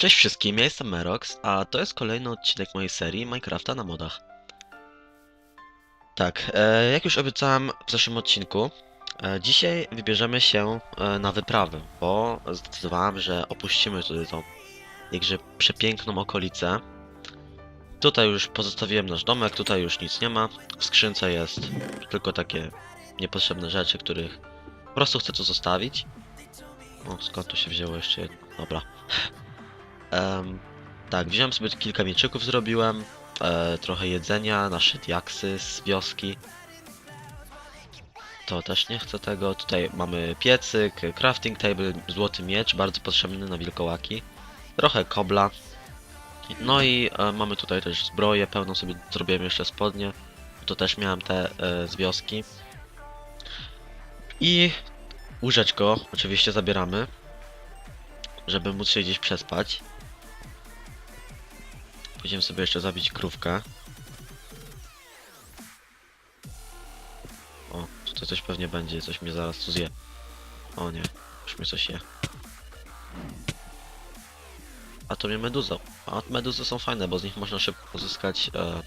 Cześć wszystkim, ja jestem Merox, a to jest kolejny odcinek mojej serii Minecrafta na modach. Tak, e, jak już obiecałem w zeszłym odcinku, e, dzisiaj wybierzemy się e, na wyprawę, bo zdecydowałem, że opuścimy tutaj tą jakże przepiękną okolicę. Tutaj już pozostawiłem nasz domek, tutaj już nic nie ma. W skrzynce jest tylko takie niepotrzebne rzeczy, których po prostu chcę tu zostawić. O, skąd tu się wzięło jeszcze jedno? Dobra. Em, tak, wziąłem sobie kilka mieczyków, zrobiłem, e, trochę jedzenia, nasze diaksy z wioski. To też nie chcę tego. Tutaj mamy piecyk, crafting table, złoty miecz, bardzo potrzebny na wilkołaki. Trochę kobla. No i e, mamy tutaj też zbroję pełną, sobie zrobiłem jeszcze spodnie. To też miałem te e, z wioski. I łóżeczko oczywiście zabieramy, żeby móc się gdzieś przespać. Pójdziemy sobie jeszcze zabić krówkę. O, tutaj coś pewnie będzie, coś mnie zaraz tu zje. O nie, już mnie coś je. A to mnie meduza. A meduzy są fajne, bo z nich można szybko pozyskać e,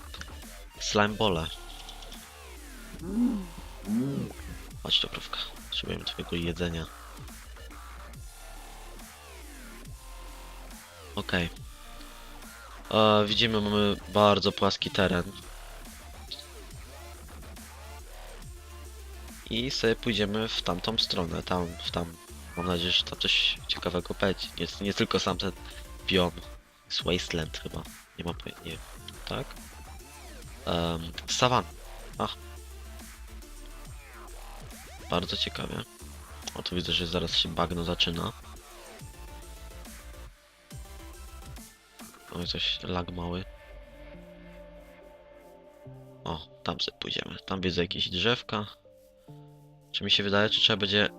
slime bole. Chodź to krówka. Potrzebujemy twojego jedzenia. Okej. E, widzimy, mamy bardzo płaski teren. I sobie pójdziemy w tamtą stronę, tam, w tam. Mam nadzieję, że tam coś ciekawego będzie. Nie, nie tylko sam ten biom. Jest Wasteland chyba. Nie ma pojęcia. Tak? Um. Ach. Bardzo ciekawie. O, tu widzę, że zaraz się bagno zaczyna. Oj, coś lag mały. O, tam sobie pójdziemy. Tam widzę jakieś drzewka. Czy mi się wydaje, czy trzeba będzie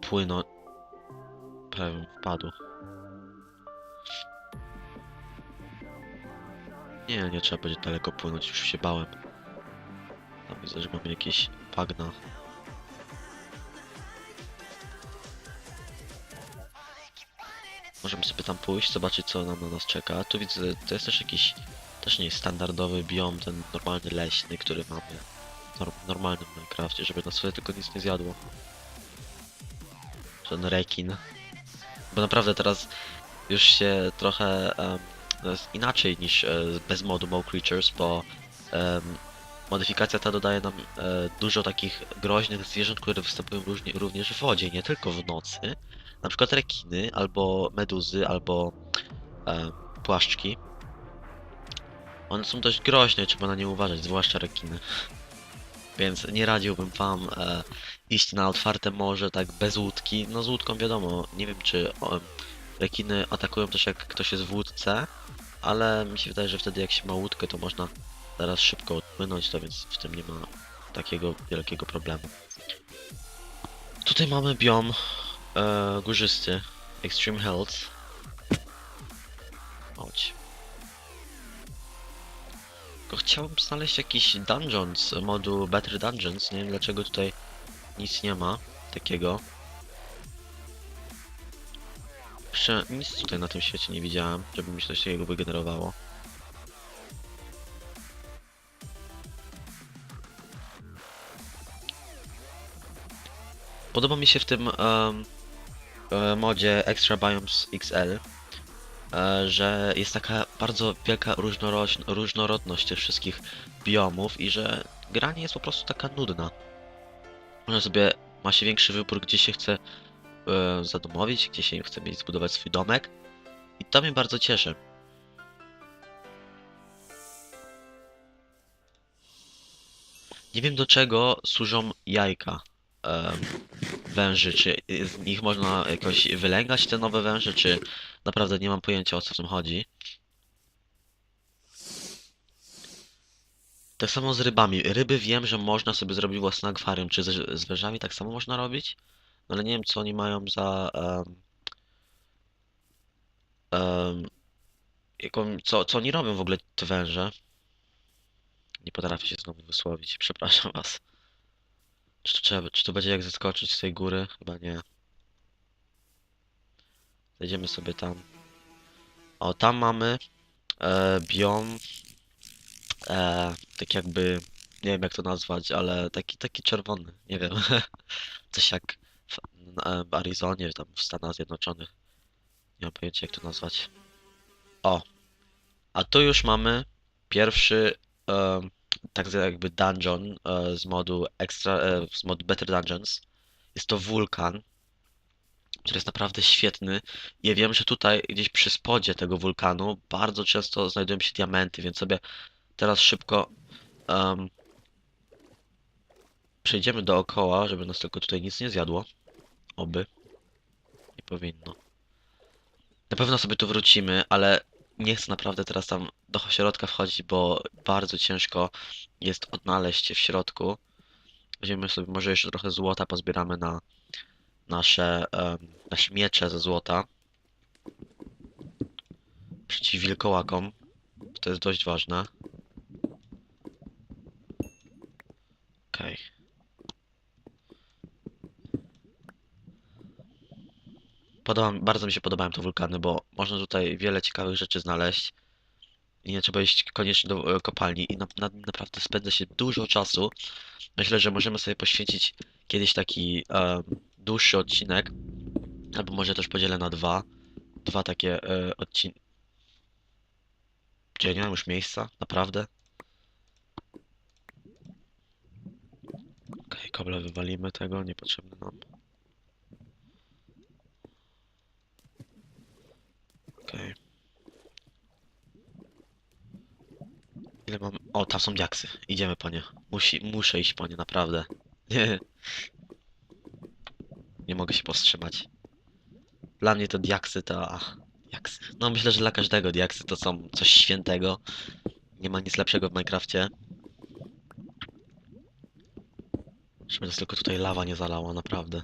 płynąć? Prawie wpadł. Nie, nie trzeba będzie daleko płynąć, już się bałem. Tam widzę, że mamy jakieś bagna. Możemy sobie tam pójść, zobaczyć co nam na nas czeka. Tu widzę, to jest też jakiś, też nie standardowy biom, ten normalny leśny, który mamy w nor normalnym Minecrafcie, żeby nas sobie tylko nic nie zjadło. Ten rekin. Bo naprawdę teraz już się trochę jest inaczej niż e, bez modu Mo Creatures, bo em, modyfikacja ta dodaje nam e, dużo takich groźnych zwierząt, które występują różnie, również w wodzie, nie tylko w nocy. Na przykład rekiny, albo meduzy, albo e, płaszczki. One są dość groźne, trzeba na nie uważać, zwłaszcza rekiny. Więc nie radziłbym wam e, iść na otwarte morze tak bez łódki. No z łódką wiadomo, nie wiem czy o, rekiny atakują też jak ktoś jest w łódce, ale mi się wydaje, że wtedy jak się ma łódkę, to można zaraz szybko odpłynąć, to więc w tym nie ma takiego wielkiego problemu. Tutaj mamy biom e, górzysty, Extreme Health. Chodź. Tylko chciałbym znaleźć jakiś dungeon z modu Better Dungeons. Nie wiem dlaczego tutaj nic nie ma takiego. Jeszcze nic tutaj na tym świecie nie widziałem, żeby mi coś takiego wygenerowało. Podoba mi się w tym e, modzie Extra Biomes XL, e, że jest taka bardzo wielka różnorodność tych wszystkich biomów i że gra nie jest po prostu taka nudna. Można sobie, ma się większy wybór, gdzie się chce e, zadomowić, gdzie się chce mieć zbudować swój domek i to mnie bardzo cieszy. Nie wiem do czego służą jajka węży, czy z nich można jakoś wylęgać te nowe węże, czy naprawdę nie mam pojęcia o co w tym chodzi. Tak samo z rybami. Ryby wiem, że można sobie zrobić własne akwarium. Czy z, wężami tak samo można robić? No ale nie wiem co oni mają za... em, em, jaką, co, co oni robią w ogóle te węże? Nie potrafię się znowu wysłowić, przepraszam was. Czy to trzeba, czy to będzie jak zeskoczyć z tej góry? Chyba nie. Zejdziemy sobie tam. O, tam mamy e, biom, e, tak jakby, nie wiem jak to nazwać, ale taki, taki czerwony, nie wiem, coś jak w, w Arizonie, tam w Stanach Zjednoczonych, nie mam pojęcia jak to nazwać. O, a tu już mamy pierwszy, e, tak jakby dungeon e, z modu extra, e, z modu Better Dungeons. Jest to wulkan, który jest naprawdę świetny. Ja wiem, że tutaj gdzieś przy spodzie tego wulkanu bardzo często znajdują się diamenty, więc sobie teraz szybko em, przejdziemy dookoła, żeby nas tylko tutaj nic nie zjadło. Oby. Nie powinno. Na pewno sobie tu wrócimy, ale nie chcę naprawdę teraz tam do środka wchodzić, bo bardzo ciężko jest odnaleźć się w środku. Weźmiemy sobie może jeszcze trochę złota, pozbieramy na nasze, em, nasze miecze ze złota. Przeciw wilkołakom. To jest dość ważne. Okej. Podoba, bardzo mi się podobają te wulkany, bo można tutaj wiele ciekawych rzeczy znaleźć. I nie trzeba iść koniecznie do e, kopalni i na, na, naprawdę spędza się dużo czasu. Myślę, że możemy sobie poświęcić kiedyś taki em, dłuższy odcinek, albo może też podzielę na dwa. Dwa takie e, odcinki. Gdzie nie mam już miejsca? Naprawdę? Okej, koble wywalimy tego, niepotrzebne nam. Okej. Ile mam? O, tam są diaksy. Idziemy po nie. Musi, muszę iść po nie, naprawdę. Nie. Nie mogę się powstrzymać. Dla mnie to diaksy to... ach, Diaksy. No myślę, że dla każdego diaksy to są coś świętego. Nie ma nic lepszego w Minecrafcie. Żeby nas tylko tutaj lawa nie zalała, naprawdę.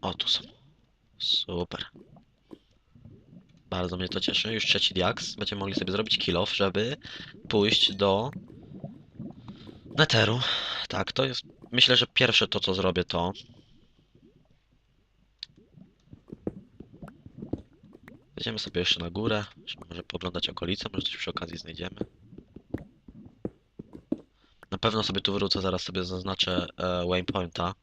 O, tu są. Super. Bardzo mnie to cieszy. Już trzeci diaks. Będziemy mogli sobie zrobić kill off, żeby pójść do Netheru. Tak, to jest... Myślę, że pierwsze to, co zrobię, to... Wejdziemy sobie jeszcze na górę, może poglądać okolice, może coś przy okazji znajdziemy. Na pewno sobie tu wrócę, zaraz sobie zaznaczę e, waypointa.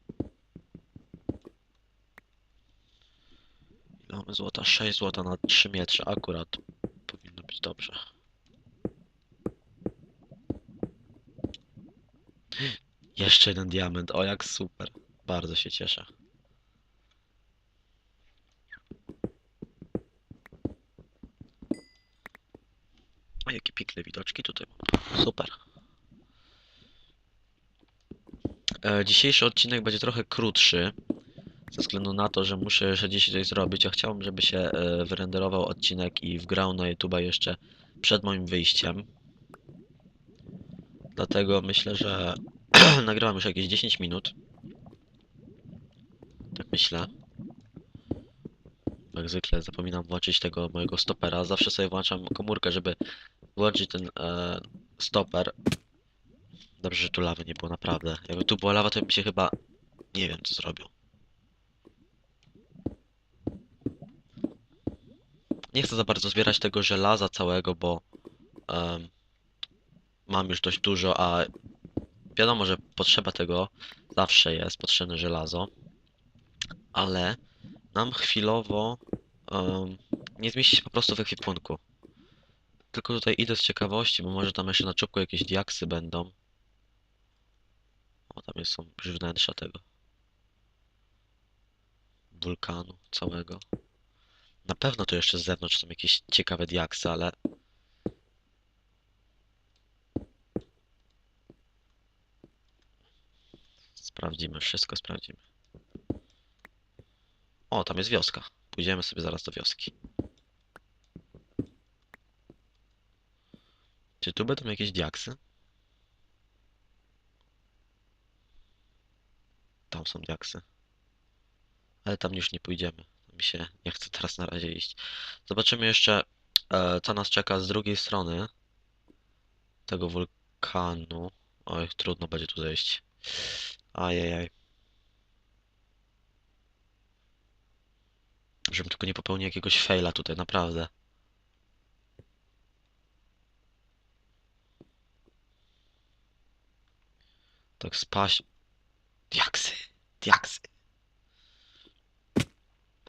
Ile mamy złota? 6 złota na 3 miecze, akurat powinno być dobrze. Jeszcze jeden diament, o jak super. Bardzo się cieszę. O, jakie piękne widoczki tutaj. Super. E, dzisiejszy odcinek będzie trochę krótszy, ze względu na to, że muszę jeszcze dzisiaj coś zrobić. Ja chciałbym, żeby się e, wyrenderował odcinek i wgrał na YouTube'a jeszcze przed moim wyjściem. Dlatego myślę, że nagrałem już jakieś 10 minut. Tak myślę. Jak zwykle zapominam włączyć tego mojego stopera. Zawsze sobie włączam komórkę, żeby włączyć ten e, stoper. Dobrze, że tu lawy nie było, naprawdę. Jakby tu była lawa, to bym się chyba... Nie wiem, co zrobił. Nie chcę za bardzo zbierać tego żelaza całego, bo em, mam już dość dużo, a wiadomo, że potrzeba tego zawsze jest, potrzebne żelazo, ale nam chwilowo em, nie zmieści się po prostu w ekwipunku. Tylko tutaj idę z ciekawości, bo może tam jeszcze na czubku jakieś diaksy będą. O, tam jest, są już wnętrza tego wulkanu całego. Na pewno to jeszcze z zewnątrz są jakieś ciekawe diaksy, ale sprawdzimy, wszystko sprawdzimy. O, tam jest wioska. Pójdziemy sobie zaraz do wioski. Czy tu będą jakieś diaksy? Tam są diaksy. Ale tam już nie pójdziemy. Mi się nie chce teraz na razie iść. Zobaczymy jeszcze, e, co nas czeka z drugiej strony tego wulkanu. Oj, trudno będzie tu zejść. Ajajaj. Żebym tylko nie popełnił jakiegoś faila tutaj, naprawdę. Tak spaść. Diaksy, diaksy.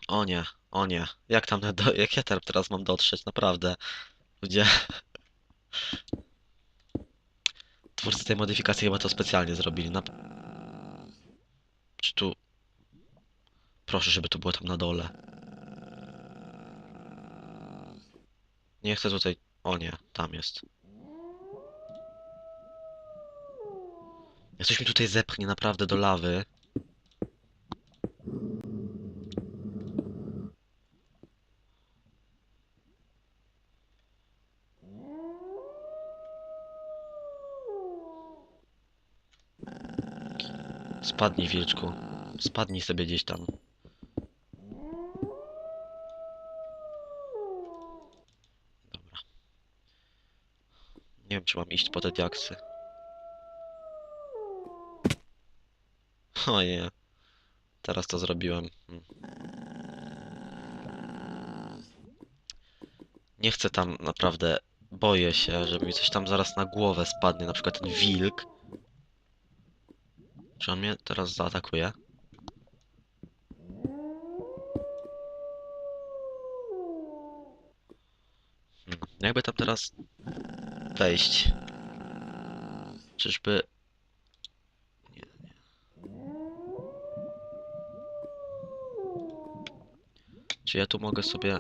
O nie, o nie. Jak tam, do, jak ja tam teraz mam dotrzeć, naprawdę. Ludzie. Twórcy tej modyfikacji chyba to specjalnie zrobili. Na... Czy tu... Proszę, żeby to było tam na dole. Nie chcę tutaj... O nie, tam jest. Jak coś mi tutaj zepchnie naprawdę do lawy. Spadnij, wilczku. Spadnij sobie gdzieś tam. Dobra. Nie wiem, czy mam iść po te diaksy. O nie. Teraz to zrobiłem. Hmm. Nie chcę tam naprawdę. Boję się, że mi coś tam zaraz na głowę spadnie, na przykład ten wilk. Czy on mnie teraz zaatakuje? Hmm. Jakby tam teraz wejść? Czyżby... Nie, nie. Czy ja tu mogę sobie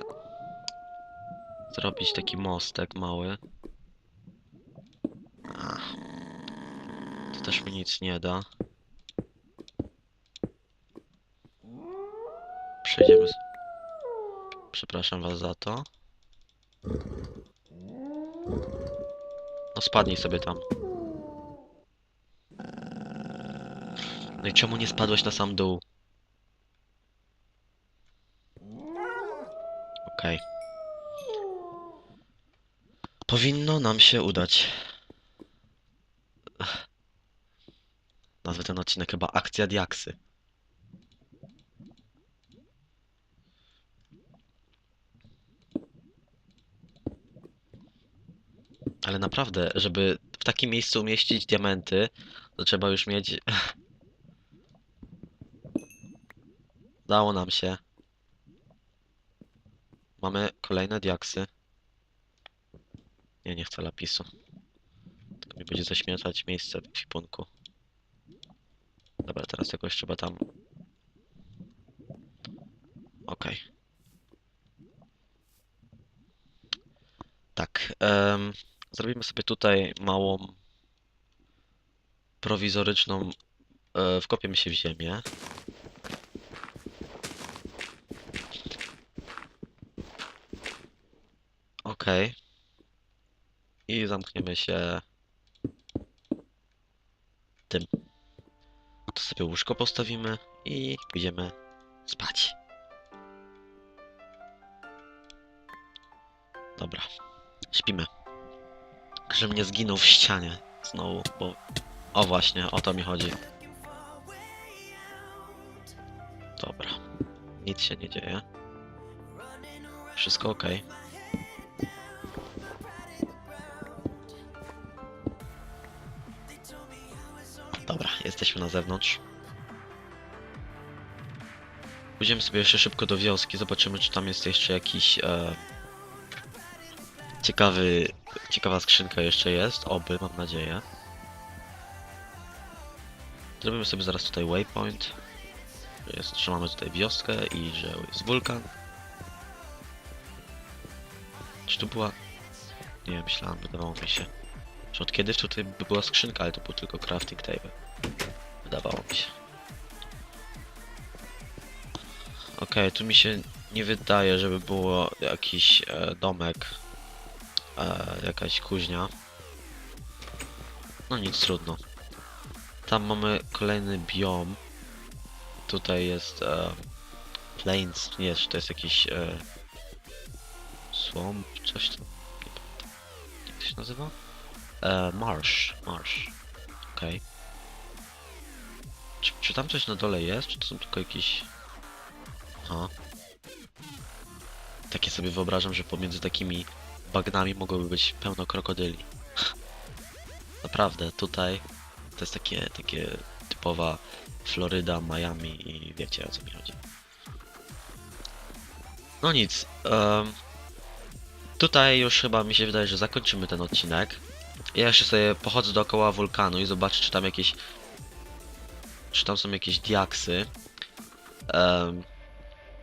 zrobić taki mostek mały? Ach. To też mi nic nie da. Przejdziemy. Przepraszam was za to. No spadnij sobie tam. No i czemu nie spadłeś na sam dół? Okej. Powinno nam się udać. Nazwę ten odcinek chyba Akcja Diaksy. Ale naprawdę, żeby w takim miejscu umieścić diamenty, to trzeba już mieć... Dało nam się. Mamy kolejne diaksy. Nie, nie chcę lapisu. To mi będzie zaśmiecać miejsce w ekwipunku. Dobra, teraz jakoś trzeba tam... Okej. Tak, em, zrobimy sobie tutaj małą prowizoryczną. E, wkopiemy się w ziemię. Okej. I zamkniemy się tym. To sobie łóżko postawimy i pójdziemy spać. Dobra. Śpimy. Żebym nie zginął w ścianie znowu, bo... O właśnie, o to mi chodzi. Dobra. Nic się nie dzieje. Wszystko ok. Dobra, jesteśmy na zewnątrz. Pójdziemy sobie jeszcze szybko do wioski, zobaczymy czy tam jest jeszcze jakiś e, ciekawy, ciekawa skrzynka jeszcze jest, oby, mam nadzieję. Zrobimy sobie zaraz tutaj waypoint, że, jest, że mamy tutaj wioskę i że jest wulkan. Czy tu była... Nie, myślałem, wydawało mi się. Że od kiedyś tutaj by była skrzynka, ale to był tylko crafting table. Wydawało mi się. Okej, tu mi się nie wydaje, żeby było jakiś e, domek, e, jakaś kuźnia. No nic, trudno. Tam mamy kolejny biom. Tutaj jest e, plains, nie, czy to jest jakiś e, swamp, coś tam. Nie pamiętam. Jak to się nazywa? E, marsh, marsh. Okej. Czy, czy tam coś na dole jest? Czy to są tylko jakieś... Aha. Takie sobie wyobrażam, że pomiędzy takimi bagnami mogłoby być pełno krokodyli. Naprawdę, tutaj to jest takie, takie typowa Floryda, Miami i wiecie o co mi chodzi. No nic. em, tutaj już chyba mi się wydaje, że zakończymy ten odcinek. Ja jeszcze sobie pochodzę dookoła wulkanu i zobaczę, czy tam jakieś. Czy tam są jakieś diaksy. Em,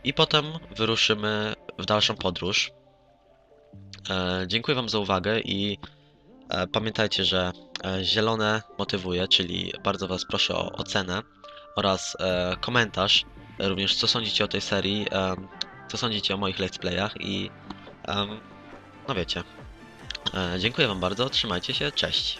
I potem wyruszymy w dalszą podróż. E, dziękuję Wam za uwagę i e, pamiętajcie, że e, zielone motywuje, czyli bardzo Was proszę o ocenę oraz komentarz. Również co sądzicie o tej serii, co sądzicie o moich let's playach i no wiecie. Dziękuję Wam bardzo, trzymajcie się, cześć.